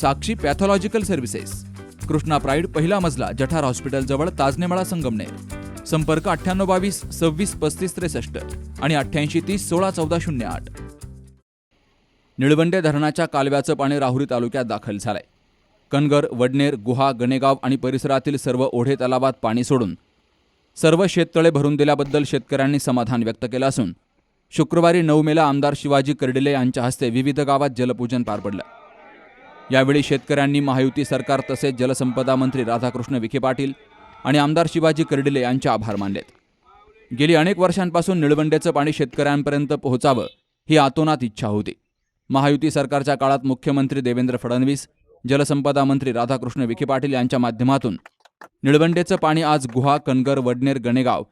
Sakshi pathological services. Krishna Pride पहिला मजला जठार हॉस्पिटलजवळ ताजनेमाळा संगमनेर. संपर्क अठ्ठ्याण्णव बावीस सव्वीस पस्तीस त्रेसष्ट आणि अठ्ठ्याऐंशी तीस सोळा चौदा शून्य आठ. निळवंडे धरणाच्या कालव्याचं पाणी राहुरी तालुक्यात दाखल झालंय. कनगर वडनेर गुहा गणेगाव आणि परिसरातील सर्व ओढे तलावात पाणी सोडून सर्व शेततळे भरून दिल्याबद्दल शेतकऱ्यांनी समाधान व्यक्त केलं असून शुक्रवारी नऊ मेला आमदार शिवाजी कर्डिले यांच्या हस्ते विविध गावात जलपूजन पार पडलं. यावेळी शेतकऱ्यांनी महायुती सरकार तसेच जलसंपदा मंत्री राधाकृष्ण विखे पाटील आणि आमदार शिवाजी कर्डिले यांचे आभार मानलेत. गेली अनेक वर्षांपासून निळवंडेचं पाणी शेतकऱ्यांपर्यंत पोहोचावं ही आतोनात इच्छा होती. महायुती सरकारच्या काळात मुख्यमंत्री देवेंद्र फडणवीस जलसंपदा मंत्री राधाकृष्ण विखे पाटील यांच्या माध्यमातून निळवंडेचं पाणी आज गुहा कनगर वडनेर गणेगाव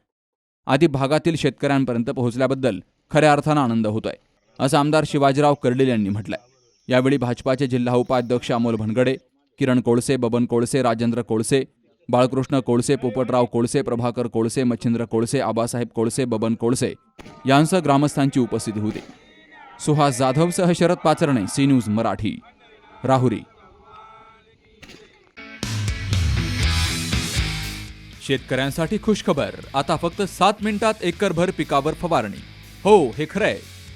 आदी भागातील शेतकऱ्यांपर्यंत पोहोचल्याबद्दल खऱ्या अर्थानं आनंद होतोय असं आमदार शिवाजीराव कर्डिल यांनी म्हटलंय. यावेळी भाजपाचे जिल्हा उपाध्यक्ष अमोल भनगडे किरण कोळसे बबन कोळसे राजेंद्र कोळसे बाळकृष्ण कोळसे पोपटराव कोळसे प्रभाकर कोळसे मच्छिंद्र कोळसे आबासाहेब कोळसे बबन कोळसे यांसह ग्रामस्थांची उपस्थिती होती. सुहास जाधवसह शरद पाचरणे सी न्यूज मराठी राहुरी. शेतकऱ्यांसाठी खुशखबर आता फक्त सात मिनिटात एकरभर पिकावर फवारणी. हो हे खरं आहे